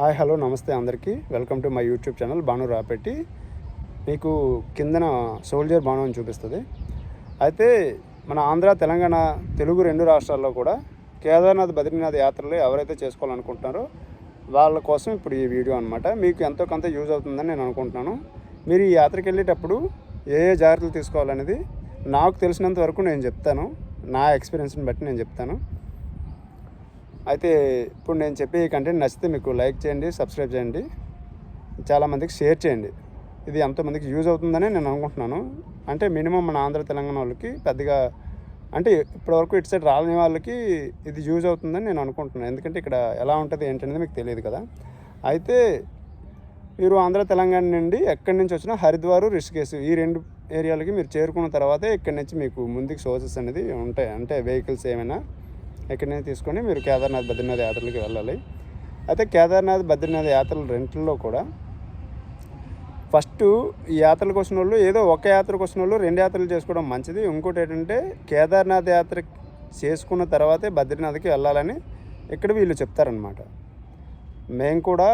Hi hello నమస్తే అందరికీ. Welcome to my YouTube channel Banu Rapetti. మీకు కిందన సోల్జర్ బాను అని చూపిస్తుంది. అయితే మన ఆంధ్ర తెలంగాణ తెలుగు రెండు రాష్ట్రాల్లో కూడా కేదార్నాథ్ బద్రీనాథ్ యాత్రలు ఎవరైతే చేసుకోవాలనుకుంటున్నారో వాళ్ళ కోసం ఇప్పుడు ఈ వీడియో అనమాట మీకు ఎంతో కొంత యూజ్ అవుతుందని నేను అనుకుంటున్నాను. మీరు ఈ యాత్రకి వెళ్ళేటప్పుడు ఏ ఏ జాగ్రత్తలు తీసుకోవాలనేది నాకు తెలిసినంత వరకు నేను చెప్తాను. నా ఎక్స్పీరియన్స్ని బట్టి నేను చెప్తాను. అయితే ఇప్పుడు నేను చెప్పే ఈ కంటెంట్ నచ్చితే మీకు లైక్ చేయండి సబ్స్క్రైబ్ చేయండి. చాలామందికి షేర్ చేయండి. ఇది ఎంతోమందికి యూజ్ అవుతుందని నేను అనుకుంటున్నాను. అంటే మినిమం మన ఆంధ్ర తెలంగాణ వాళ్ళకి పెద్దగా అంటే ఇప్పటివరకు ఇటు సైడ్ రాలని వాళ్ళకి ఇది యూజ్ అవుతుందని నేను అనుకుంటున్నాను. ఎందుకంటే ఇక్కడ ఎలా ఉంటుంది ఏంటనేది మీకు తెలియదు కదా. అయితే మీరు ఆంధ్ర తెలంగాణ నుండి ఎక్కడి నుంచి వచ్చినా హరిద్వార్ రిషికేశ్ ఈ రెండు ఏరియాలకి మీరు చేరుకున్న తర్వాతే ఇక్కడి నుంచి మీకు ముందుకు సోర్సెస్ అనేది ఉంటాయి. అంటే వెహికల్స్ ఏమైనా ఇక్కడి నుంచి తీసుకొని మీరు కేదార్నాథ్ బద్రీనాథ్ యాత్రలకి వెళ్ళాలి. అయితే కేదార్నాథ్ బద్రీనాథ్ యాత్రల రెంట్లలో కూడా ఫస్ట్ ఈ యాత్రలకు వచ్చిన వాళ్ళు ఏదో ఒక యాత్రకు వచ్చిన వాళ్ళు రెండు యాత్రలు చేసుకోవడం మంచిది. ఇంకోటి ఏంటంటే కేదార్నాథ్ యాత్ర చేసుకున్న తర్వాతే బద్రీనాథ్కి వెళ్ళాలని ఇక్కడ వీళ్ళు చెప్తారనమాట మేము కూడా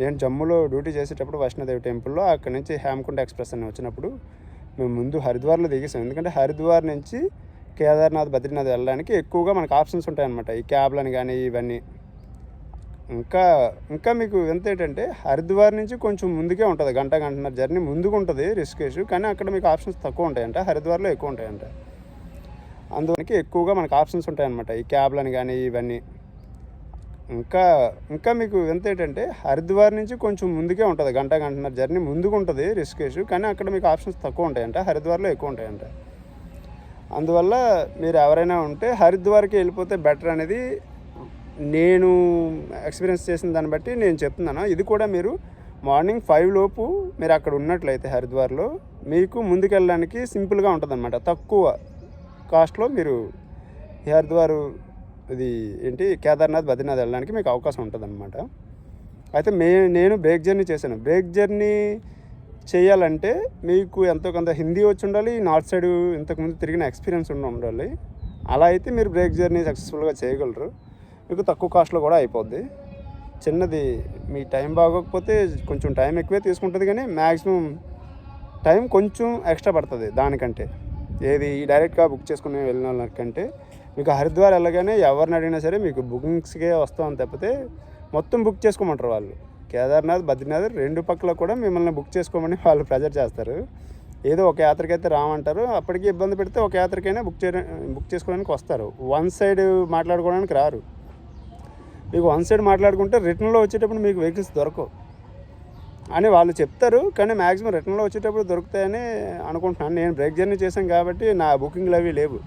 నేను జమ్ములో డ్యూటీ చేసేటప్పుడు వైష్ణోదేవి టెంపుల్లో అక్కడ నుంచి హేమకుంట ఎక్స్ప్రెస్ అని వచ్చినప్పుడు మేము ముందు హరిద్వార్లో దిగేసాం. ఎందుకంటే హరిద్వార్ నుంచి కేదార్నాథ్ బద్రీనాథ్ వెళ్ళడానికి ఎక్కువగా మనకు ఆప్షన్స్ ఉంటాయన్నమాట. ఈ క్యాబ్లని కానీ ఇవన్నీ. ఇంకా ఇంకా మీకు ఎంత ఏంటంటే హరిద్వార్ నుంచి కొంచెం ముందుకే ఉంటుంది. గంట గంటన్నర జర్నీ ముందుకు ఉంటుంది రిస్కేష్ కానీ అక్కడ మీకు ఆప్షన్స్ తక్కువ ఉంటాయంట. హరిద్వార్లో ఎక్కువ ఉంటాయంట. అందువల్ల ఎక్కువగా మనకు ఆప్షన్స్ ఉంటాయన్నమాట. ఈ క్యాబ్లని కానీ ఇవన్నీ. ఇంకా ఇంకా మీకు ఎంత ఏంటంటే హరిద్వార్ నుంచి కొంచెం ముందుకే ఉంటుంది. గంట గంటన్నర జర్నీ ముందుకు ఉంటుంది రిస్కేష్ కానీ అక్కడ మీకు ఆప్షన్స్ తక్కువ ఉంటాయంట. హరిద్వార్లో ఎక్కువ ఉంటాయంట. అందువల్ల మీరు ఎవరైనా ఉంటే హరిద్వార్కి వెళ్ళిపోతే బెటర్ అనేది నేను ఎక్స్పీరియన్స్ చేసిన దాన్ని బట్టి నేను చెప్తున్నాను. ఇది కూడా మీరు మార్నింగ్ ఫైవ్ లోపు మీరు అక్కడ ఉన్నట్లయితే హరిద్వార్లో మీకు ముందుకెళ్ళడానికి సింపుల్గా ఉంటుంది అనమాట తక్కువ కాస్ట్లో మీరు హరిద్వార్ ఇది ఏంటి కేదార్నాథ్ బద్రీనాథ్ వెళ్ళడానికి మీకు అవకాశం ఉంటుంది అనమాట అయితే మే నేను బ్రేక్ జర్నీ చేశాను. బ్రేక్ జర్నీ చేయాలంటే మీకు ఎంతో కొంత హిందీ వచ్చి ఉండాలి నార్త్ సైడ్ ఇంతకుముందు తిరిగిన ఎక్స్పీరియన్స్ ఉండి ఉండాలి. అలా అయితే మీరు బ్రేక్ జర్నీ సక్సెస్ఫుల్గా చేయగలరు. మీకు తక్కువ కాస్ట్లో కూడా అయిపోద్ది. చిన్నది మీ టైం బాగోకపోతే కొంచెం టైం ఎక్కువే తీసుకుంటుంది కానీ మ్యాక్సిమం టైం కొంచెం ఎక్స్ట్రా పడుతుంది దానికంటే. ఏది డైరెక్ట్గా బుక్ చేసుకుని వెళ్ళిన వాళ్ళకంటే. మీకు హరిద్వార్ వెళ్ళగానే ఎవరిని అడిగినా సరే మీకు బుకింగ్స్కే వస్తామని తప్పితే మొత్తం బుక్ చేసుకోమంటారు వాళ్ళు. కేదార్నాథ్ బద్రీనాథ్ రెండు పక్కల కూడా మిమ్మల్ని బుక్ చేసుకోమని వాళ్ళు ప్రెజర్ చేస్తారు. ఏదో ఒక యాత్రకైతే రామంటారు. అప్పటికి ఇబ్బంది పెడితే ఒక యాత్రకైనా బుక్ చేయడం బుక్ చేసుకోవడానికి వస్తారు. వన్ సైడ్ మాట్లాడుకోవడానికి రారు. మీకు వన్ సైడ్ మాట్లాడుకుంటే రిటర్న్లో వచ్చేటప్పుడు మీకు వెహికల్స్ దొరకవు అని వాళ్ళు చెప్తారు. కానీ మ్యాక్సిమం రిటర్న్లో వచ్చేటప్పుడు దొరుకుతాయని అనుకుంటున్నాను. నేను బ్రేక్ జర్నీ చేశాను కాబట్టి నా బుకింగ్లు అవి లేవు.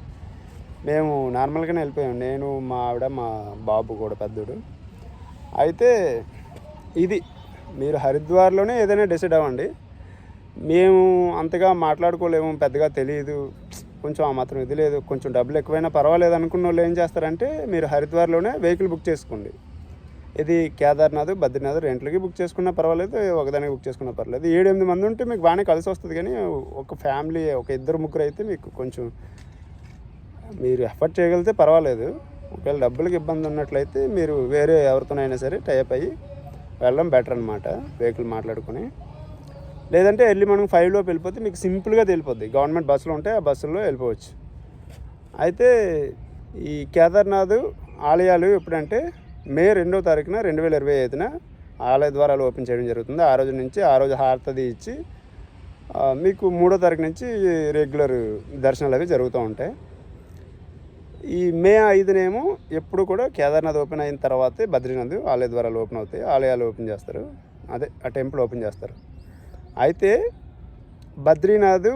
మేము నార్మల్గానే వెళ్ళిపోయాం. నేను మా ఆవిడ మా బాబు కూడా పెద్దోడు. అయితే ఇది మీరు హరిద్వార్లోనే ఏదైనా డిసైడ్ అవ్వండి. మేము అంతగా మాట్లాడుకోలేము పెద్దగా తెలియదు కొంచెం ఆ మాత్రం ఇది లేదు కొంచెం డబ్బులు ఎక్కువైనా పర్వాలేదు అనుకున్న వాళ్ళు ఏం చేస్తారంటే మీరు హరిద్వార్లోనే వెహికల్ బుక్ చేసుకోండి. ఇది కేదార్నాథ్ బద్రీనాథ్ రెంట్లకి బుక్ చేసుకున్నా పర్వాలేదు ఒకదానికి బుక్ చేసుకున్నా పర్వాలేదు. ఏడు ఎనిమిది మంది ఉంటే మీకు బాగానే కలిసి వస్తుంది కానీ ఒక ఫ్యామిలీ ఒక ఇద్దరు ముగ్గురు అయితే మీకు కొంచెం మీరు ఎఫర్ట్ చేయగలిగితే పర్వాలేదు. ఒకవేళ డబ్బులకి ఇబ్బంది ఉన్నట్లయితే మీరు వేరే ఎవరితోనైనా సరే టైప్ అయ్యి వెళ్ళడం బెటర్ అనమాట వెహికల్ మాట్లాడుకొని. లేదంటే ఎర్లీ మార్నింగ్ ఫైవ్లోకి వెళ్ళిపోతే మీకు సింపుల్గా తెలిపోద్ది. గవర్నమెంట్ బస్సులు ఉంటే ఆ బస్సుల్లో వెళ్ళిపోవచ్చు. అయితే ఈ కేదార్నాథ్ ఆలయాలు ఎప్పుడంటే మే రెండో తారీఖున రెండు వేల ఇరవై ఐదున ఆలయ ద్వారాలు ఓపెన్ చేయడం జరుగుతుంది. ఆ రోజు నుంచి ఆ రోజు హారతది ఇచ్చి మీకు మూడో తారీఖు నుంచి రెగ్యులర్ దర్శనాలు అవి జరుగుతూ ఉంటాయి. ఈ మే ఐదునేమో ఎప్పుడు కూడా కేదార్నాథ్ ఓపెన్ అయిన తర్వాతే బద్రీనాథ్ ఆలయ ద్వారాలు ఓపెన్ అవుతాయి ఆలయాలు ఓపెన్ చేస్తారు. అదే ఆ టెంపుల్ ఓపెన్ చేస్తారు. అయితే బద్రీనాథ్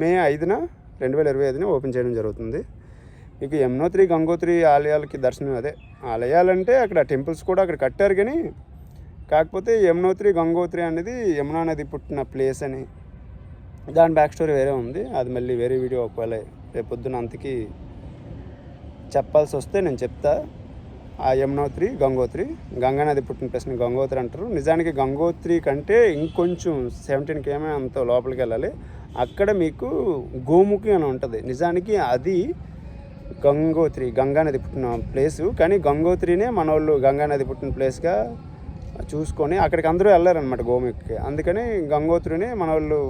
మే ఐదున రెండు వేల ఇరవై ఐదున ఓపెన్ చేయడం జరుగుతుంది. మీకు యమునోత్రి గంగోత్రి ఆలయాలకి దర్శనం అదే. ఆలయాలంటే అక్కడ టెంపుల్స్ కూడా అక్కడ కట్టారు కానీ కాకపోతే యమునోత్రి గంగోత్రి అనేది యమునా నది పుట్టిన ప్లేస్ అని దాని బ్యాక్ స్టోరీ వేరే ఉంది. అది మళ్ళీ వేరే వీడియో ఒకవేళ రేపు పొద్దున అంతకి చెప్పాల్సి వస్తే నేను చెప్తా. ఆ యమునోత్రి గంగోత్రి గంగా నది పుట్టిన ప్లేస్ని గంగోత్రి అంటారు. నిజానికి గంగోత్రి కంటే ఇంకొంచెం సెవెంటీన్ కేమే అంత లోపలికి వెళ్ళాలి. అక్కడ మీకు గోముఖి అని ఉంటుంది. నిజానికి అది గంగోత్రి గంగానది పుట్టిన ప్లేసు. కానీ గంగోత్రినే మన వాళ్ళు గంగా నది పుట్టిన ప్లేస్గా చూసుకొని అక్కడికి అందరూ వెళ్ళారనమాట గోముఖికి. అందుకని గంగోత్రిని మన వాళ్ళు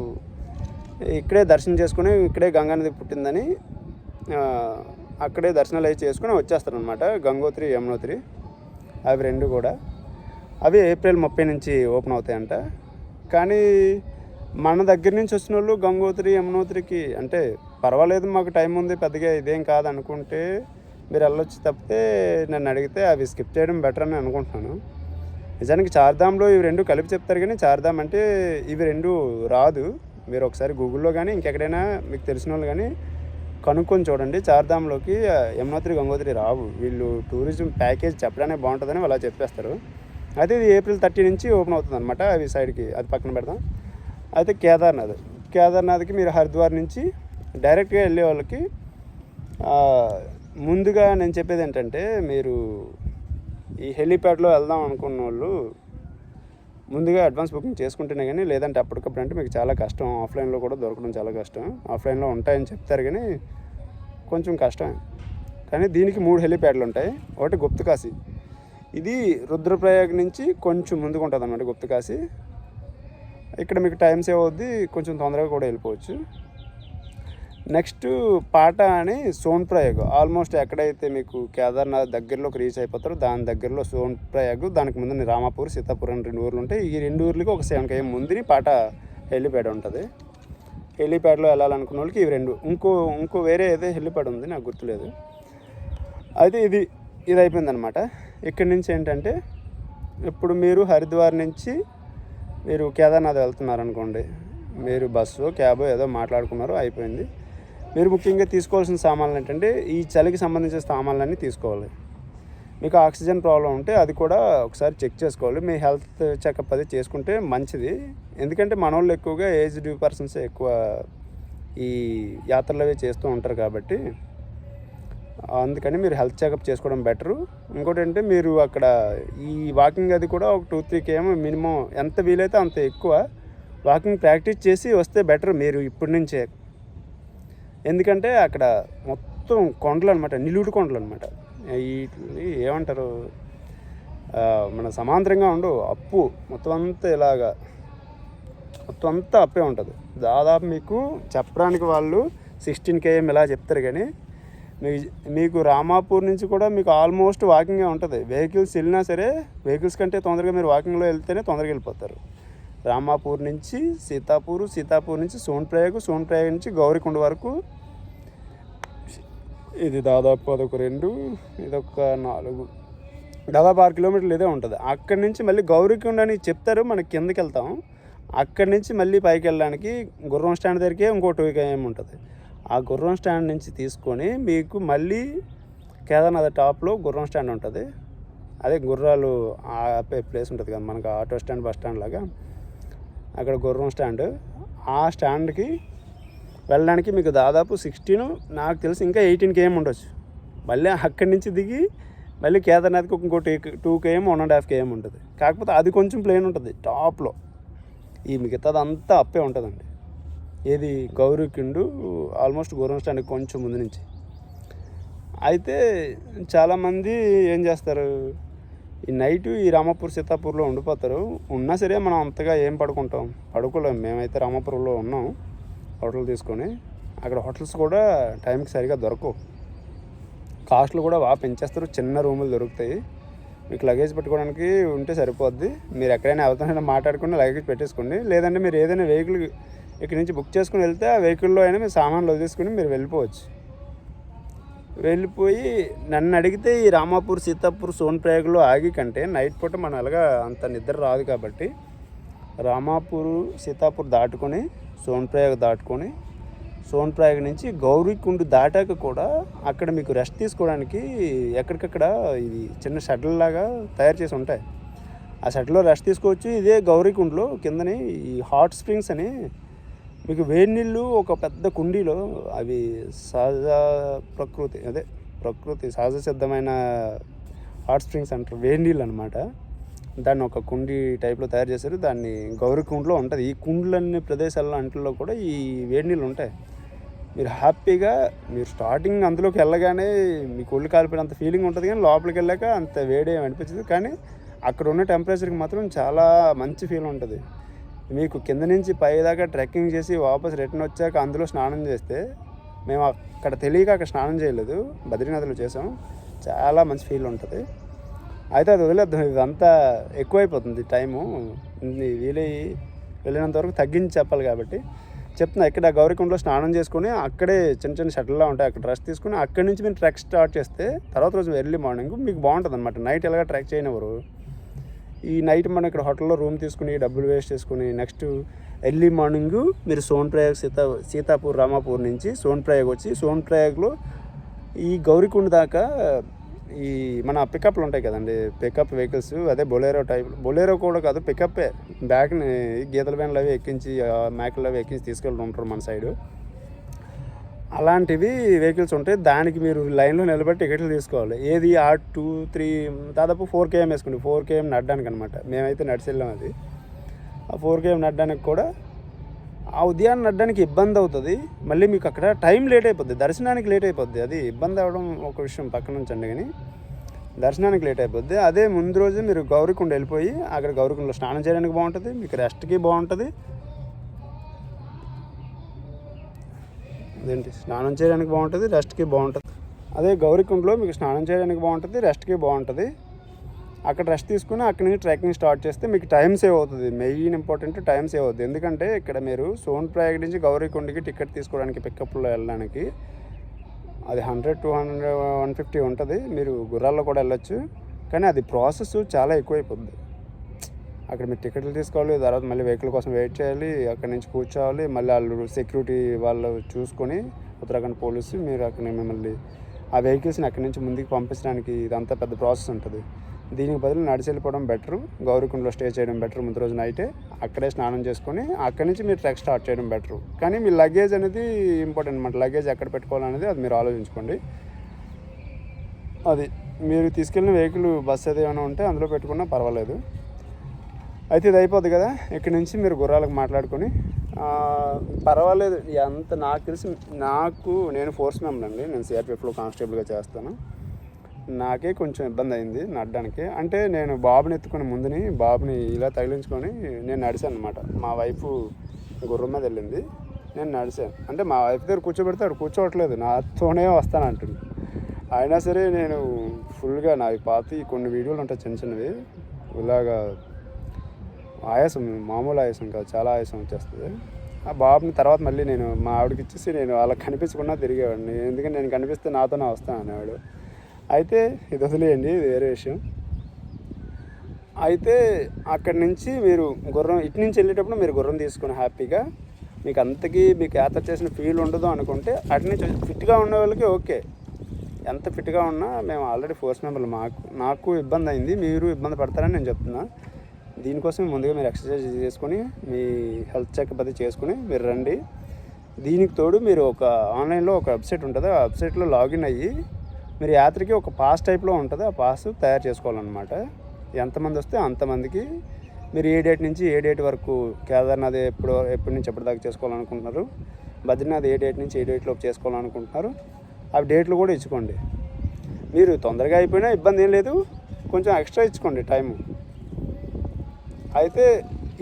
ఇక్కడే దర్శనం చేసుకుని ఇక్కడే గంగానది పుట్టిందని అక్కడే దర్శనాలు అవి చేసుకుని వచ్చేస్తారనమాట గంగోత్రి యమునోత్రి. అవి రెండు కూడా. అవి ఏప్రిల్ ముప్పై నుంచి ఓపెన్ అవుతాయంట. కానీ మన దగ్గర నుంచి వచ్చిన వాళ్ళు గంగోత్రి యమునోత్రికి అంటే పర్వాలేదు మాకు టైం ఉంది పెద్దగా ఇదేం కాదు అనుకుంటే మీరు వెళ్ళొచ్చి తప్పితే నన్ను అడిగితే అవి స్కిప్ చేయడం బెటర్ అని అనుకుంటున్నాను. నిజానికి చార్ధామ్లో ఇవి రెండు కలిపి చెప్తారు కానీ చార్ధామ్ అంటే ఇవి రెండు రాదు. మీరు ఒకసారి గూగుల్లో కానీ ఇంకెక్కడైనా మీకు తెలిసిన వాళ్ళు కానీ కనుక్కొని చూడండి. చార్ధామ్లోకి యమునోత్రి గంగోత్రి రావు. వీళ్ళు టూరిజం ప్యాకేజ్ చెప్పడానికి బాగుంటుందని అలా చెప్పేస్తారు. అయితే ఇది ఏప్రిల్ థర్టీ నుంచి ఓపెన్ అవుతుంది అనమాట అవి సైడ్కి. అది పక్కన పెడదాం. అయితే కేదార్నాథ్. కేదార్నాథ్కి మీరు హరిద్వార్ నుంచి డైరెక్ట్గా వెళ్ళే వాళ్ళకి ముందుగా నేను చెప్పేది ఏంటంటే మీరు ఈ హెలీప్యాడ్లో వెళ్దాం అనుకున్న వాళ్ళు ముందుగా అడ్వాన్స్ బుకింగ్ చేసుకుంటేనే కానీ లేదంటే అప్పటికప్పుడు అంటే మీకు చాలా కష్టం. ఆఫ్లైన్లో కూడా దొరకడం చాలా కష్టం. ఆఫ్లైన్లో ఉంటాయని చెప్తారు కానీ కొంచెం కష్టం కానీ దీనికి మూడు హెలిప్యాడ్లు ఉంటాయి. ఒకటి గుప్తకాశి ఇది రుద్రప్రయాగ్ నుంచి కొంచెం ముందుకు ఉంటుంది అన్నమాట గుప్తకాశి ఇక్కడ మీకు టైం సేవ్ అవుద్ది. కొంచెం తొందరగా కూడా వెళ్ళిపోవచ్చు. నెక్స్ట్ పాట అని సోన్ ప్రయాగ్. ఆల్మోస్ట్ ఎక్కడైతే మీకు కేదార్నాథ్ దగ్గరలోకి రీచ్ అయిపోతారో దాని దగ్గరలో సోన్ ప్రయాగ్ దానికి ముందు రామాపూర్ సీతాపూర్ అని రెండు ఊర్లు ఉంటాయి. ఈ రెండు ఊర్లకి ఒక సెవెన్ కేఎం ముందుని పాట హెలిప్యాడ్ ఉంటుంది. హెలిప్యాడ్లో వెళ్ళాలనుకున్న వాళ్ళకి ఇవి రెండు. ఇంకో ఇంకో వేరే ఏదో హెలిప్యాడ్ ఉంది నాకు గుర్తులేదు. అయితే ఇది ఇది అయిపోయిందనమాట ఇక్కడి నుంచి ఏంటంటే ఇప్పుడు మీరు హరిద్వార్ నుంచి మీరు కేదార్నాథ్ వెళ్తున్నారు అనుకోండి మీరు బస్సు క్యాబ్ ఏదో మాట్లాడుకున్నారు అయిపోయింది. మీరు ముఖ్యంగా తీసుకోవాల్సిన సామాన్లు ఏంటంటే ఈ చలికి సంబంధించిన సామాన్లన్నీ తీసుకోవాలి. మీకు ఆక్సిజన్ ప్రాబ్లం ఉంటే అది కూడా ఒకసారి చెక్ చేసుకోవాలి. మీ హెల్త్ చెకప్ అది చేసుకుంటే మంచిది. ఎందుకంటే మన వాళ్ళు ఎక్కువగా ఏజ్ డ్యూ పర్సన్స్ ఎక్కువ ఈ యాత్రలు అవి చేస్తూ ఉంటారు కాబట్టి అందుకని మీరు హెల్త్ చెకప్ చేసుకోవడం బెటరు. ఇంకోటి అంటే మీరు అక్కడ ఈ వాకింగ్ అది కూడా ఒక టూ త్రీ కేఎం మినిమం ఎంత వీలైతే అంత ఎక్కువ వాకింగ్ ప్రాక్టీస్ చేసి వస్తే బెటర్ మీరు ఇప్పటి నుంచే. ఎందుకంటే అక్కడ మొత్తం కొండలు అనమాట నిలువుడు కొండలు అనమాట ఈ ఏమంటారు మన సమాంతరంగా ఉండు అప్పు మొత్తం అంతా ఇలాగా మొత్తం అంతా అప్పే ఉంటుంది. దాదాపు మీకు చెప్పడానికి వాళ్ళు సిక్స్టీన్ కేఎం ఇలా చెప్తారు కానీ మీ మీకు రామాపూర్ నుంచి కూడా మీకు ఆల్మోస్ట్ వాకింగే ఉంటుంది. వెహికల్స్ వెళ్ళినా సరే వెహికల్స్ కంటే తొందరగా మీరు వాకింగ్లో వెళ్తేనే తొందరగా వెళ్ళిపోతారు. రామాపూర్ నుంచి సీతాపూర్ సీతాపూర్ నుంచి సోన్ప్రయాగ్ సోన్ప్రయాగ్ నుంచి గౌరికొండ వరకు. ఇది దాదాపు అదొక రెండు ఇదొక నాలుగు. దాదాపు ఆరు కిలోమీటర్లు ఇదే ఉంటుంది. అక్కడి నుంచి మళ్ళీ గౌరీకొండ అని చెప్తారు మనం కిందకి వెళ్తాం. అక్కడి నుంచి మళ్ళీ పైకి వెళ్ళడానికి గుర్రం స్టాండ్ దగ్గరికే ఇంకో టూ ఉంటుంది. ఆ గుర్రం స్టాండ్ నుంచి తీసుకొని మీకు మళ్ళీ కేదార్నాథ్ టాప్లో గుర్రం స్టాండ్ ఉంటుంది. అదే గుర్రాలు ఆపే ప్లేస్ ఉంటుంది కదా మనకు ఆటో స్టాండ్ బస్ స్టాండ్ లాగా. అక్కడ గుర్రం స్టాండ్. ఆ స్టాండ్కి వెళ్ళడానికి మీకు దాదాపు సిక్స్టీన్ నాకు తెలిసి ఇంకా ఎయిటీన్ కేఎం ఉండొచ్చు. మళ్ళీ అక్కడి నుంచి దిగి మళ్ళీ కేదార్నాథ్కి ఇంకో two KM one and half KM ఉంటుంది. కాకపోతే అది కొంచెం ప్లేన్ ఉంటుంది టాప్లో. ఈ మిగతాది అంతా అప్పే ఉంటుందండి. ఏది గౌరీకిండు ఆల్మోస్ట్ గుర్రం స్టాండ్కి కొంచెం ముందు నుంచి. అయితే చాలామంది ఏం చేస్తారు? ఈ నైట్ ఈ రామాపూర్ సీతాపూర్లో ఉండిపోతారు. ఉన్నా సరే మనం అంతగా ఏం పడుకుంటాం? పడుకోలేం. మేమైతే రామాపూర్లో ఉన్నాం హోటల్ తీసుకొని. అక్కడ హోటల్స్ కూడా టైంకి సరిగా దొరకవు. కాస్ట్లు కూడా బాగా పెంచేస్తారు. చిన్న రూములు దొరుకుతాయి. మీకు లగేజ్ పెట్టుకోవడానికి ఉంటే సరిపోద్ది. మీరు ఎక్కడైనా ఎవరితోనైనా మాట్లాడుకుని లగేజ్ పెట్టేసుకోండి. లేదంటే మీరు ఏదైనా వెహికల్ ఇక్కడి నుంచి బుక్ చేసుకుని వెళ్తే ఆ వెహికల్లో అయినా మీరు సామాన్లు వదిలేసుకుని మీరు వెళ్ళిపోవచ్చు. వెళ్ళిపోయి నన్ను అడిగితే ఈ రామాపూర్ సీతాపూర్ సోన్ప్రయాగ్లో ఆగి కంటే నైట్ పూట మనం ఎలాగా అంత నిద్ర రాదు కాబట్టి రామాపూర్ సీతాపూర్ దాటుకొని సోన్ప్రయాగ్ దాటుకొని సోన్ప్రయాగ్ నుంచి గౌరీకుండు దాటాక కూడా అక్కడ మీకు రెస్ట్ తీసుకోవడానికి ఎక్కడికక్కడ ఇది చిన్న షటిల్ లాగా తయారు చేసి ఉంటాయి. ఆ షటిల్లో రెస్ట్ తీసుకోవచ్చు ఇదే గౌరీకుండలో కిందని ఈ హాట్ స్ప్రింగ్స్ అని మీకు వేడి నీళ్ళు ఒక పెద్ద కుండీలో అవి సహజ ప్రకృతి అదే ప్రకృతి సహజ సిద్ధమైన హాట్ స్ప్రింగ్స్ అంటారు వేడి నీళ్ళు అనమాట దాన్ని ఒక కుండీ టైప్లో తయారు చేశారు. దాన్ని గౌరీ కుండలో ఉంటుంది. ఈ కుండలన్ని ప్రదేశాల్లో అంట్లో కూడా ఈ వేడి నీళ్ళు ఉంటాయి. మీరు హ్యాపీగా మీరు స్టార్టింగ్ అందులోకి వెళ్ళగానే మీకు ఒళ్ళు కాలిపోయినంత ఫీలింగ్ ఉంటుంది కానీ లోపలికి వెళ్ళాక అంత వేడి అనిపించదు. కానీ అక్కడ ఉన్న టెంపరేచర్కి మాత్రం చాలా మంచి ఫీల్ ఉంటుంది. మీకు కింద నుంచి పై దాకా ట్రెక్కింగ్ చేసి వాపస్ రిటర్న్ వచ్చాక అందులో స్నానం చేస్తే మేము అక్కడ తెలియక అక్కడ స్నానం చేయలేదు. బద్రీనాథ్లో చేసాం. చాలా మంచి ఫీల్ ఉంటుంది. అయితే అది వదిలేద్దాం. ఇదంతా ఎక్కువైపోతుంది టైము. ఇది వీలయ్యి వెళ్ళినంత వరకు తగ్గించి చెప్పాలి కాబట్టి. చెప్తున్నా ఇక్కడ గౌరీకుండలో స్నానం చేసుకుని అక్కడే చిన్న చిన్న షటిల్లా ఉంటాయి. అక్కడ రెస్ట్ తీసుకుని అక్కడి నుంచి మీరు ట్రెక్ స్టార్ట్ చేస్తే తర్వాత రోజు ఎర్లీ మార్నింగ్ మీకు బాగుంటుంది అనమాట నైట్ ఎలాగ ట్రెక్ చేయనివ్వరు. ఈ నైట్ మనం ఇక్కడ హోటల్లో రూమ్ తీసుకుని డబ్బులు వేస్ట్ చేసుకుని నెక్స్ట్ ఎర్లీ మార్నింగ్ మీరు సోన్ ప్రయాగ్ సీతా సీతాపూర్ రామాపూర్ నుంచి సోన్ ప్రయాగ్ వచ్చి సోన్ ప్రయాగ్లో ఈ గౌరీకుండ దాకా ఈ మన పికప్లు ఉంటాయి కదండి. పికప్ వెహికల్స్ అదే బొలేరో టైప్ బొలేరో కూడా కాదు పికప్పే బ్యాక్ని గీతల వ్యాన్లు అవి ఎక్కించి మేకలు అవి ఎక్కించి తీసుకెళ్ళి ఉంటారు మన సైడు అలాంటివి వెహికల్స్ ఉంటాయి దానికి మీరు లైన్లో నిలబడి టికెట్లు తీసుకోవాలి. ఏది ఆ టూ త్రీ దాదాపు ఫోర్ కేఎం వేసుకోండి ఫోర్ కేఎం నడ్డానికి అనమాట మేమైతే నడిచెళ్ళాం అది. ఆ ఫోర్ కేఎం నడ్డానికి కూడా ఆ ఉదయాన్ని నడ్డానికి ఇబ్బంది అవుతుంది. మళ్ళీ మీకు అక్కడ టైం లేట్ అయిపోద్ది. దర్శనానికి లేట్ అయిపోద్ది. అది ఇబ్బంది అవ్వడం ఒక విషయం పక్కన ఉంచండి కానీ దర్శనానికి లేట్ అయిపోద్ది. అదే ముందు రోజు మీరు గౌరీకుండ వెళ్ళిపోయి అక్కడ గౌరీకుండలో స్నానం చేయడానికి బాగుంటుంది. మీకు రెస్ట్కి బాగుంటుంది. ఏంటి స్నానం చేయడానికి బాగుంటుంది రెస్ట్కి బాగుంటుంది. అదే గౌరీకుండలో మీకు స్నానం చేయడానికి బాగుంటుంది రెస్ట్కి బాగుంటుంది. అక్కడ రెస్ట్ తీసుకుని అక్కడి నుంచి ట్రెక్కింగ్ స్టార్ట్ చేస్తే మీకు టైం సేవ్ అవుతుంది. మెయిన్ ఇంపార్టెంట్ టైం సేవ్ అవుతుంది. ఎందుకంటే ఇక్కడ మీరు సోన్ ప్రయాగ్ నుంచి గౌరీకుండకి టికెట్ తీసుకోవడానికి పికప్లో వెళ్ళడానికి అది hundred two hundred one fifty ఉంటుంది. మీరు గుర్రాల్లో కూడా వెళ్ళొచ్చు. కానీ అది ప్రాసెస్ చాలా ఎక్కువైపోద్ది. అక్కడ మీరు టికెట్లు తీసుకోవాలి తర్వాత మళ్ళీ వెహికల్ కోసం వెయిట్ చేయాలి అక్కడ నుంచి కూర్చోవాలి మళ్ళీ వాళ్ళు సెక్యూరిటీ వాళ్ళు చూసుకొని ఉత్తరాఖండ్ పోలీసు మీరు అక్కడ మిమ్మల్ని ఆ వెహికల్స్ని అక్కడి నుంచి ముందుకు పంపించడానికి ఇదంతా పెద్ద ప్రాసెస్ ఉంటుంది. దీనికి బదులు నడిచి వెళ్ళిపోవడం బెటర్ గౌరీకుండలో స్టే చేయడం బెటర్ ముందు రోజు నైటే అక్కడే స్నానం చేసుకొని అక్కడి నుంచి మీరు ట్రెక్ స్టార్ట్ చేయడం బెటర్ కానీ మీ లగేజ్ అనేది ఇంపార్టెంట్ అనమాట లగేజ్ ఎక్కడ పెట్టుకోవాలనేది అది మీరు ఆలోచించుకోండి. అది మీరు తీసుకెళ్ళిన వెహికల్ బస్సు ఏది ఏమైనా ఉంటే అందులో పెట్టుకున్నా పర్వాలేదు. అయితే ఇది అయిపోద్ది కదా. ఇక్కడ నుంచి మీరు గుర్రాలకు మాట్లాడుకొని పర్వాలేదు. ఎంత నాకు తెలిసి నాకు నేను ఫోర్స్ మెంబర్ అండి. నేను సిఆర్పిఎఫ్లో కానిస్టేబుల్గా చేస్తాను. నాకే కొంచెం ఇబ్బంది అయింది నడడానికి. అంటే నేను బాబుని ఎత్తుకుని ముందుని బాబుని ఇలా తగిలించుకొని నేను నడిచాను అనమాట మా వైఫ్ గుర్రం మీద వెళ్ళింది. నేను నడిచాను. అంటే మా వైఫ్ దగ్గర కూర్చోబెడితే అక్కడ కూర్చోవట్లేదు. నాతోనే వస్తానంటుంది అయినా సరే నేను ఫుల్గా నావి పాతి కొన్ని వీడియోలు ఉంటాయి చిన్న చిన్నవి ఇలాగా ఆయాసం మామూలు ఆయాసం కాదు చాలా ఆయాసం వచ్చేస్తుంది. ఆ బాబుని తర్వాత మళ్ళీ నేను మా ఆవిడకి ఇచ్చేసి నేను వాళ్ళకి కనిపించకుండా తిరిగేవాడిని. ఎందుకంటే నేను కనిపిస్తే నాతోనే వస్తాను అనేవాడు. అయితే ఇది వదిలేయండి ఇది వేరే విషయం. అయితే అక్కడి నుంచి మీరు గుర్రం ఇటు నుంచి వెళ్ళేటప్పుడు మీరు గుర్రం తీసుకుని హ్యాపీగా మీకు అంతకీ మీకు యాత్ర చేసిన ఫీల్ ఉండదు అనుకుంటే అటు నుంచి ఫిట్గా ఉన్న వాళ్ళకి ఓకే. ఎంత ఫిట్గా ఉన్నా మేము ఆల్రెడీ ఫోర్స్ మెంబర్లు మాకు నాకు ఇబ్బంది అయింది మీరు ఇబ్బంది పడతారని నేను చెప్తున్నా. దీనికోసం ముందుగా మీరు ఎక్సర్సైజ్ చేసుకొని మీ హెల్త్ చెకప్ అది చేసుకొని మీరు రండి. దీనికి తోడు మీరు ఒక ఆన్లైన్లో ఒక వెబ్సైట్ ఉంటుంది. ఆ వెబ్సైట్లో లాగిన్ అయ్యి మీరు యాత్రకి ఒక పాస్ టైప్లో ఉంటుంది. ఆ పాస్ తయారు చేసుకోవాలన్నమాట. ఎంతమంది వస్తే అంతమందికి. మీరు ఏ డేట్ నుంచి ఏ డేట్ వరకు కేదార్నాథ్ ఎప్పుడు ఎప్పటి నుంచి ఎప్పటిదాకా చేసుకోవాలనుకుంటున్నారు? బద్రీనాథ్ ఏ డేట్ నుంచి ఏ డేట్లోపు చేసుకోవాలనుకుంటున్నారు? ఆ డేట్లు కూడా ఇచ్చుకోండి. మీరు తొందరగా అయిపోయినా ఇబ్బంది ఏం లేదు. కొంచెం ఎక్స్ట్రా ఇచ్చుకోండి టైము. అయితే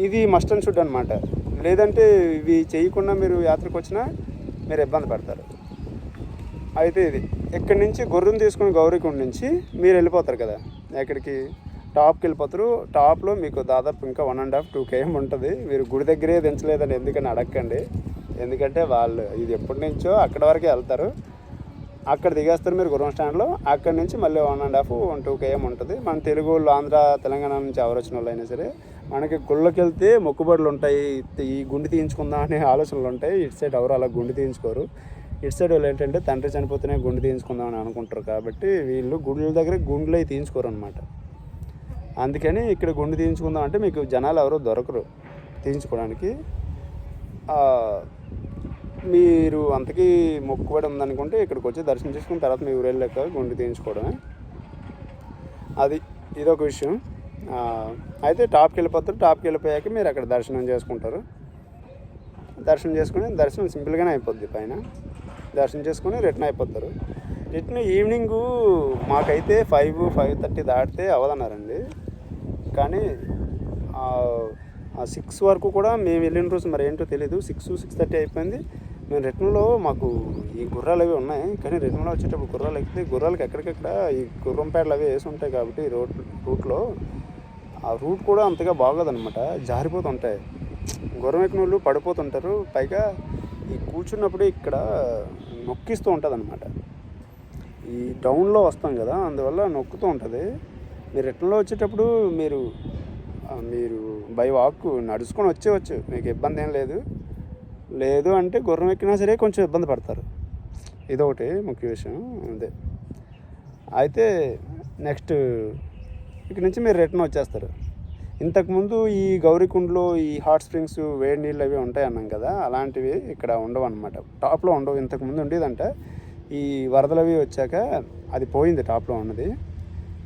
ఇది మస్ట్ అండ్ షుడ్ అనమాట లేదంటే ఇవి చేయకుండా మీరు యాత్రకు వచ్చినా మీరు ఇబ్బంది పడతారు. అయితే ఇది ఇక్కడి నుంచి గుర్రం తీసుకుని గౌరీకుండ నుంచి మీరు వెళ్ళిపోతారు కదా. ఎక్కడికి? టాప్కి వెళ్ళిపోతారు. టాప్లో మీకు దాదాపు ఇంకా one and half two KM ఉంటుంది. మీరు గుడి దగ్గరే దించలేదని ఎందుకని అడగండి ఎందుకంటే వాళ్ళు ఇది ఎప్పటి నుంచో అక్కడ వరకే వెళ్తారు. అక్కడ దిగేస్తారు మీరు గుర్రం స్టాండ్లో అక్కడి నుంచి మళ్ళీ one and half one two KM ఉంటుంది. మన తెలుగు వాళ్ళు ఆంధ్ర తెలంగాణ నుంచి ఎవరు వచ్చిన వాళ్ళు అయినా సరే మనకి గుళ్ళకి వెళ్తే మొక్కుబడులు ఉంటాయి. ఈ గుండి తీయించుకుందాం అనే ఆలోచనలు ఉంటాయి. ఇటు సైడ్ ఎవరు అలా గుండి తీయించుకోరు. ఇటు సైడ్ వాళ్ళు ఏంటంటే తండ్రి చనిపోతేనే గుండి తీయించుకుందాం అని అనుకుంటారు కాబట్టి వీళ్ళు గుళ్ళ దగ్గర గుండెలు అవి తీయించుకోరు అనమాట అందుకని ఇక్కడ గుండి తీయించుకుందాం అంటే మీకు జనాలు ఎవరు దొరకరు తీయించుకోవడానికి. మీరు అంతకీ మొక్కుబడి ఉందనుకుంటే ఇక్కడికి వచ్చి దర్శనం చేసుకున్న తర్వాత మీ ఊరు వెళ్ళాక గుండు తీయించుకోవడమే. అది ఇదొక విషయం. అయితే టాప్కి వెళ్ళిపోతారు. టాప్కి వెళ్ళిపోయాక మీరు అక్కడ దర్శనం చేసుకుంటారు. దర్శనం చేసుకుని దర్శనం సింపుల్గానే అయిపోద్ది పైన. దర్శనం చేసుకుని రిటర్న్ అయిపోతారు. రిటర్న్ ఈవినింగ్ మాకైతే ఫైవ్ ఫైవ్ థర్టీ దాటితే అవ్వదన్నారండి. కానీ సిక్స్ వరకు కూడా మేము వెళ్ళిన రోజు మరి ఏంటో తెలియదు సిక్స్ సిక్స్ థర్టీ అయిపోయింది. మేము రిటర్న్లో మాకు ఈ గుర్రాలు అవి ఉన్నాయి. కానీ రిటర్న్లో వచ్చేటప్పుడు గుర్రాలు ఎక్కితే గుర్రాలకు ఎక్కడికెక్కడ ఈ గుర్రం పేడలు అవి వేసి ఉంటాయి కాబట్టి రోడ్ రూట్లో. ఆ రూట్ కూడా అంతగా బాగోదనమాట జారిపోతుంటాయి. గుర్రం ఎక్కిన వాళ్ళు పడిపోతుంటారు. పైగా ఈ కూర్చున్నప్పుడు ఇక్కడ నొక్కిస్తూ ఉంటుంది అనమాట ఈ డౌన్లో వస్తాం కదా అందువల్ల నొక్కుతూ ఉంటుంది. మీరు రిటర్న్లో వచ్చేటప్పుడు మీరు మీరు బై వాక్ నడుచుకొని వచ్చేవచ్చు. మీకు ఇబ్బంది ఏం లేదు. లేదు అంటే గుర్రం ఎక్కినా సరే కొంచెం ఇబ్బంది పడతారు. ఇదొకటి ముఖ్య విషయం. అదే. అయితే నెక్స్ట్ ఇక్కడ నుంచి మీరు రిటర్న్ వచ్చేస్తారు. ఇంతకుముందు ఈ గౌరీకుండలో ఈ హాట్ స్ప్రింగ్స్ వేడి నీళ్ళు అవి ఉంటాయి అన్నాం కదా అలాంటివి ఇక్కడ ఉండవు అనమాట టాప్లో ఉండవు. ఇంతకుముందు ఉండేదంట. ఈ వరదలు అవి వచ్చాక అది పోయింది టాప్లో ఉన్నది.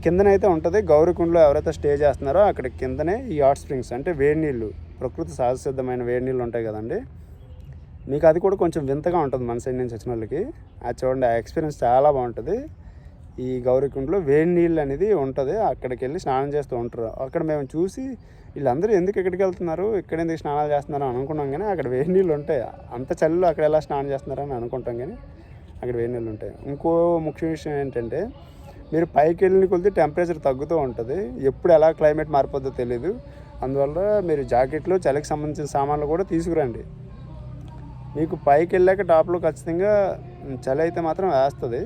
కిందనైతే ఉంటుంది. గౌరీకుండలో ఎవరైతే స్టే చేస్తున్నారో అక్కడ కిందనే ఈ హాట్ స్ప్రింగ్స్ అంటే వేడి నీళ్ళు ప్రకృతి సహజసిద్ధమైన వేడి నీళ్ళు ఉంటాయి కదండి. మీకు అది కూడా కొంచెం వింతగా ఉంటుంది మన సైడ్ నుంచి వచ్చిన వాళ్ళకి. అది చూడండి ఆ ఎక్స్పీరియన్స్ చాలా బాగుంటుంది. ఈ గౌరీకుండలో వేడి నీళ్ళు అనేది ఉంటుంది. అక్కడికి వెళ్ళి స్నానం చేస్తూ ఉంటారు. అక్కడ మేము చూసి వీళ్ళందరూ ఎందుకు ఇక్కడికి వెళ్తున్నారు? ఇక్కడ ఎందుకు స్నానాలు చేస్తున్నారు అని అనుకున్నాం కానీ అక్కడ వేడి నీళ్ళు ఉంటాయి. అంత చలిలో అక్కడ ఎలా స్నానం చేస్తున్నారని అనుకుంటాం కానీ అక్కడ వేడి నీళ్ళు ఉంటాయి. ఇంకో ముఖ్య విషయం ఏంటంటే మీరు పైకి వెళ్ళిన కొద్ది టెంపరేచర్ తగ్గుతూ ఉంటుంది. ఎప్పుడు ఎలా క్లైమేట్ మారిపోద్దో తెలియదు అందువల్ల మీరు జాకెట్లు చలికి సంబంధించిన సామాన్లు కూడా తీసుకురండి. మీకు పైకి వెళ్ళాక టాప్లో ఖచ్చితంగా చలి అయితే మాత్రం వేస్తుంది.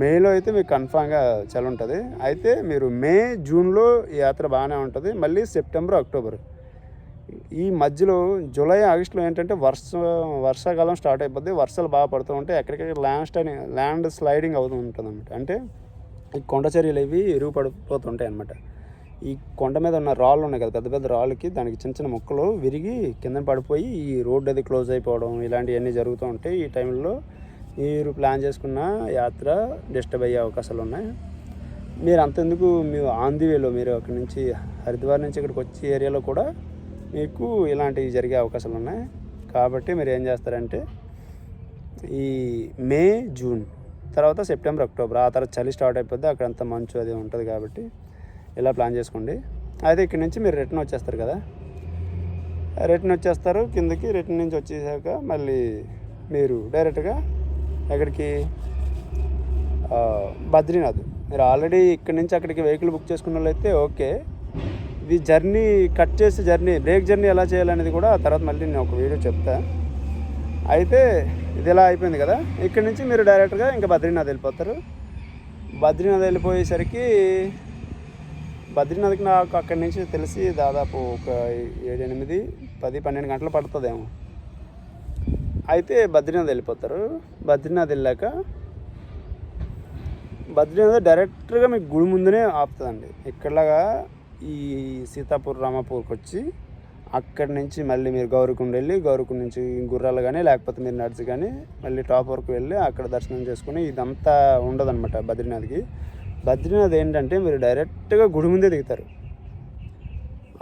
మేలో అయితే మీకు కన్ఫామ్గా చలి ఉంటుంది అయితే మీరు మే జూన్లో ఈ యాత్ర బాగానే ఉంటుంది. మళ్ళీ సెప్టెంబర్ అక్టోబర్. ఈ మధ్యలో జూలై ఆగస్టులో ఏంటంటే వర్ష వర్షాకాలం స్టార్ట్ అయిపోద్ది. వర్షాలు బాగా పడుతూ ఉంటాయి ఎక్కడికక్కడ ల్యాండ్ స్టైడింగ్ ల్యాండ్ స్లైడింగ్ అవుతూ ఉంటుంది అనమాట అంటే ఈ కొండ చర్యలు ఇవి ఎరువు పడిపోతుంటాయి అనమాట ఈ కొండ మీద ఉన్న రాళ్ళు ఉన్నాయి కదా పెద్ద పెద్ద రాళ్ళకి దానికి చిన్న చిన్న ముక్కలు విరిగి కింద పడిపోయి ఈ రోడ్డు అది క్లోజ్ అయిపోవడం ఇలాంటివన్నీ జరుగుతూ ఉంటాయి ఈ టైంలో మీరు ప్లాన్ చేసుకున్న యాత్ర డిస్టర్బ్ అయ్యే అవకాశాలు ఉన్నాయి. మీరు అంతెందుకు మీ ఆన్ ది వేలో మీరు అక్కడి నుంచి హరిద్వార్ నుంచి ఇక్కడికి వచ్చే ఏరియాలో కూడా మీకు ఇలాంటివి జరిగే అవకాశాలు ఉన్నాయి. కాబట్టి మీరు ఏం చేస్తారంటే ఈ మే జూన్ తర్వాత సెప్టెంబర్ అక్టోబర్ ఆ తర్వాత చలి స్టార్ట్ అయిపోద్ది. అక్కడ అంత మంచు అది ఉంటుంది కాబట్టి ఇలా ప్లాన్ చేసుకోండి. అయితే ఇక్కడి నుంచి మీరు రిటర్న్ వచ్చేస్తారు కదా. రిటర్న్ వచ్చేస్తారు. కిందకి రిటర్న్ నుంచి వచ్చేసాక మళ్ళీ మీరు డైరెక్ట్గా ఎక్కడికి? బద్రీనాథ్. మీరు ఆల్రెడీ ఇక్కడ నుంచి అక్కడికి వెహికల్ బుక్ చేసుకున్న వాళ్ళైతే ఓకే. ఇది జర్నీ కట్ చేసే జర్నీ బ్రేక్ జర్నీ ఎలా చేయాలనేది కూడా తర్వాత మళ్ళీ నేను ఒక వీడియో చెప్తా. అయితే ఇది ఇలా అయిపోయింది కదా. ఇక్కడ నుంచి మీరు డైరెక్ట్గా ఇంకా బద్రీనాథ్ వెళ్ళిపోతారు. బద్రీనాథ్ వెళ్ళిపోయేసరికి బద్రీనాథ్కి నాకు అక్కడి నుంచి తెలిసి దాదాపు ఒక ఏడు ఎనిమిది పది పన్నెండు గంటలు పడుతుందేమో. అయితే బద్రీనాథ్ వెళ్ళిపోతారు. బద్రీనాథ్ వెళ్ళాక బద్రీనాథ్ డైరెక్ట్గా మీకు గుడి ముందునే ఆపుతుందండి ఇక్కడలాగా ఈ సీతాపూర్ రామాపూర్కి వచ్చి అక్కడి నుంచి మళ్ళీ మీరు గౌరకుండ వెళ్ళి గౌరకుండ నుంచి గుర్రాలు కానీ లేకపోతే మీరు నడిచి కానీ మళ్ళీ టాప్ వరకు వెళ్ళి అక్కడ దర్శనం చేసుకుని ఇదంతా ఉండదన్నమాట బద్రీనాథ్కి. బద్రీనాథ్ ఏంటంటే మీరు డైరెక్ట్గా గుడి ముందే దిగుతారు.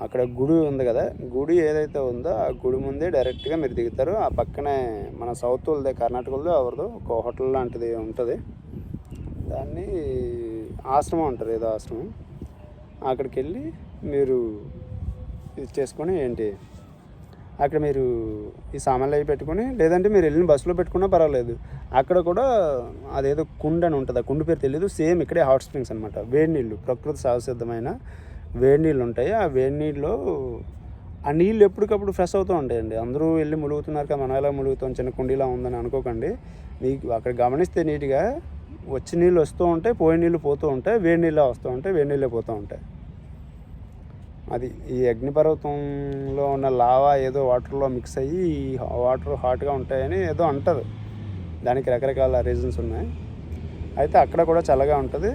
అక్కడ గుడి ఉంది కదా గుడి ఏదైతే ఉందో ఆ గుడి ముందే డైరెక్ట్గా మీరు దిగుతారు. ఆ పక్కనే మన సౌత్ వాళ్ళదే కర్ణాటక వాళ్ళదే ఎవరిదో ఒక హోటల్ లాంటిది ఉంటుంది. దాన్ని ఆశ్రమం ఉంటుంది ఏదో ఆశ్రమం. అక్కడికి వెళ్ళి మీరు ఇది చేసుకొని ఏంటి అక్కడ మీరు ఈ సామాన్లు అవి పెట్టుకొని లేదంటే మీరు వెళ్ళిన బస్సులో పెట్టుకున్నా పర్వాలేదు. అక్కడ కూడా అదేదో కుండ అని ఉంటుంది ఆ కుండ పేరు తెలియదు సేమ్ ఇక్కడే హాట్ స్ప్రింగ్స్ అనమాట వేడి నీళ్ళు ప్రకృతి సహసిద్ధమైన వేడి నీళ్ళు ఉంటాయి. ఆ వేడి నీళ్ళు ఆ నీళ్ళు ఎప్పటికప్పుడు ఫ్రెష్ అవుతూ ఉంటాయండి. అందరూ వెళ్ళి ములుగుతున్నారు కదా మనం ఎలా ములుగుతాం? చిన్న కుండీలా ఉందని అనుకోకండి. మీకు అక్కడ గమనిస్తే నీట్గా వచ్చి నీళ్ళు వస్తూ ఉంటాయి పోయే నీళ్ళు పోతూ ఉంటాయి వేడి నీళ్ళు వస్తూ ఉంటాయి వేడి నీళ్ళే పోతూ ఉంటాయి. అది ఈ అగ్నిపర్వతంలో ఉన్న లావా ఏదో వాటర్లో మిక్స్ అయ్యి ఈ వాటర్ హాట్గా ఉంటాయని ఏదో అంటారు. దానికి రకరకాల రీజన్స్ ఉన్నాయి. అయితే అక్కడ కూడా చల్లగా ఉంటుంది.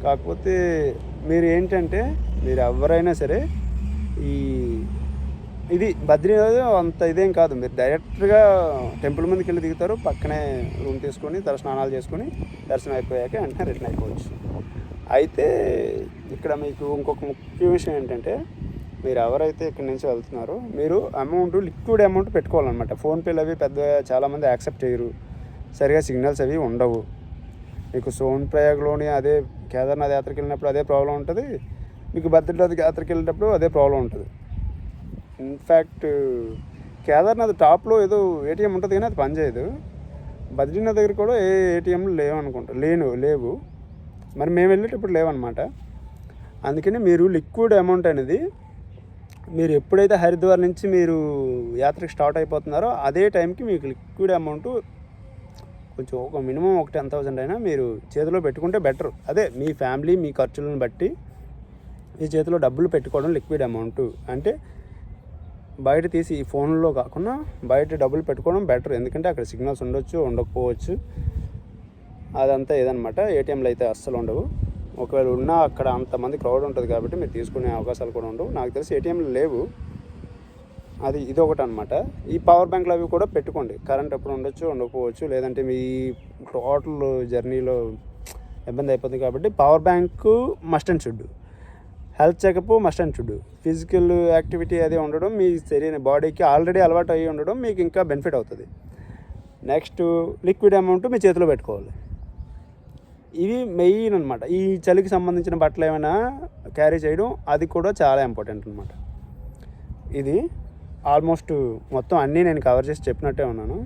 కాకపోతే మీరు ఏంటంటే మీరు ఎవరైనా సరే ఈ ఇది బద్రీనాథ్ అంత ఇదేం కాదు. మీరు డైరెక్ట్గా టెంపుల్ ముందుకు వెళ్ళి దిగుతారు పక్కనే రూమ్ తీసుకొని తర స్నానాలు చేసుకొని దర్శనం అయిపోయాక వెంటనే రిటర్న్ అయిపోవచ్చు. అయితే ఇక్కడ మీకు ఇంకొక ముఖ్య విషయం ఏంటంటే మీరు ఎవరైతే ఇక్కడి నుంచి వెళ్తున్నారో మీరు అమౌంట్ లిక్విడ్ అమౌంట్ పెట్టుకోవాలన్నమాట. ఫోన్పేలు అవి పెద్ద చాలామంది యాక్సెప్ట్ చేయరు. సరిగా సిగ్నల్స్ అవి ఉండవు. మీకు సోన్ ప్రయాగ్లోని అదే కేదార్నాథ్ యాత్రకి వెళ్ళినప్పుడు అదే ప్రాబ్లం ఉంటుంది. మీకు బద్రీనాథ్ యాత్రకి వెళ్ళేటప్పుడు అదే ప్రాబ్లం ఉంటుంది. ఇన్ఫ్యాక్ట్ కేదార్నాథ్ టాప్లో ఏదో ఏటీఎం ఉంటుంది కానీ అది పనిచేయదు బద్రీనాథ్ దగ్గర కూడా ఏ ఏటీఎంలు లేవు అనుకుంటా లేను లేవు. మరి మేము వెళ్ళేటప్పుడు లేవన్నమాట అందుకని మీరు లిక్విడ్ అమౌంట్ అనేది మీరు ఎప్పుడైతే హరిద్వార్ నుంచి మీరు యాత్రకు స్టార్ట్ అయిపోతున్నారో అదే టైంకి మీకు లిక్విడ్ అమౌంట్ కొంచెం ఒక మినిమం ఒక టెన్ థౌసండ్ అయినా మీరు చేతిలో పెట్టుకుంటే బెటర్. అదే మీ ఫ్యామిలీ మీ ఖర్చులను బట్టి మీ చేతిలో డబ్బులు పెట్టుకోవడం లిక్విడ్ అమౌంట్. అంటే బయట తీసి ఈ ఫోన్లో కాకుండా బయట డబ్బులు పెట్టుకోవడం బెటర్. ఎందుకంటే అక్కడ సిగ్నల్స్ ఉండొచ్చు ఉండకపోవచ్చు. అదంతా ఏదనమాట ఏటీఎంలు అయితే అస్సలు ఉండవు. ఒకవేళ ఉన్నా అక్కడ అంతమంది క్రౌడ్ ఉంటుంది కాబట్టి మీరు తీసుకునే అవకాశాలు కూడా ఉండవు. నాకు తెలిసి ఏటీఎంలు లేవు. అది ఇది ఒకటి అనమాట ఈ పవర్ బ్యాంక్లు అవి కూడా పెట్టుకోండి. కరెంట్ ఎప్పుడు ఉండొచ్చు ఉండకపోవచ్చు లేదంటే మీ టోటల్ జర్నీలో ఇబ్బంది అయిపోతుంది కాబట్టి power bank must and should. Health checkup must and should. Physical activity అది ఉండడం మీ శరీర బాడీకి ఆల్రెడీ అలవాటు అయ్యి ఉండడం మీకు ఇంకా బెనిఫిట్ అవుతుంది. నెక్స్ట్ లిక్విడ్ అమౌంట్ మీ చేతిలో పెట్టుకోవాలి. ఇవి మెయిన్ అనమాట. ఈ చలికి సంబంధించిన బట్టలు ఏమైనా క్యారీ చేయడం అది కూడా చాలా ఇంపార్టెంట్ అనమాట. ఇది ఆల్మోస్ట్ మొత్తం అన్నీ నేను కవర్ చేసి చెప్పినట్టే ఉన్నాను.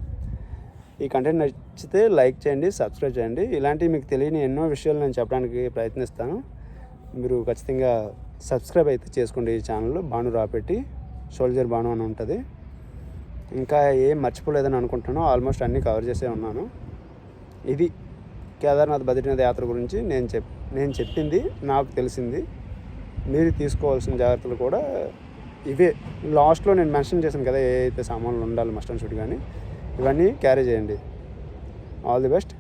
ఈ కంటెంట్ నచ్చితే లైక్ చేయండి సబ్స్క్రైబ్ చేయండి. ఇలాంటివి మీకు తెలియని ఎన్నో విషయాలు నేను చెప్పడానికి ప్రయత్నిస్తాను. మీరు ఖచ్చితంగా సబ్స్క్రైబ్ అయితే చేసుకోండి ఈ ఛానల్ భాను రాపెట్టి సోల్జర్ బాను అని ఉంటుంది. ఇంకా ఏం మర్చిపోలేదని అనుకుంటున్నాను. ఆల్మోస్ట్ అన్నీ కవర్ చేసే ఉన్నాను. ఇది కేదార్నాథ్ బద్రీనాథ్ యాత్ర గురించి నేను చెప్ నేను చెప్పింది నాకు తెలిసింది. మీరు తీసుకోవాల్సిన జాగ్రత్తలు కూడా ఇవే లాస్ట్లో నేను మెన్షన్ చేశాను కదా ఏ అయితే సామాన్లు ఉండాలి మస్ట్ అండ్ షుడ్ కానీ ఇవన్నీ క్యారీ చేయండి. ఆల్ ది బెస్ట్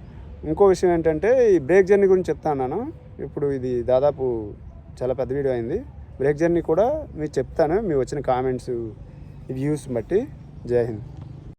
ఇంకో విషయం ఏంటంటే ఈ బ్రేక్ జర్నీ గురించి చెప్తాను ఇప్పుడు ఇది దాదాపు చాలా పెద్ద వీడియో అయింది. బ్రేక్ జర్నీ కూడా మీకు చెప్తాను మీ వచ్చిన కామెంట్స్ వ్యూస్ బట్టి. జై హింద్.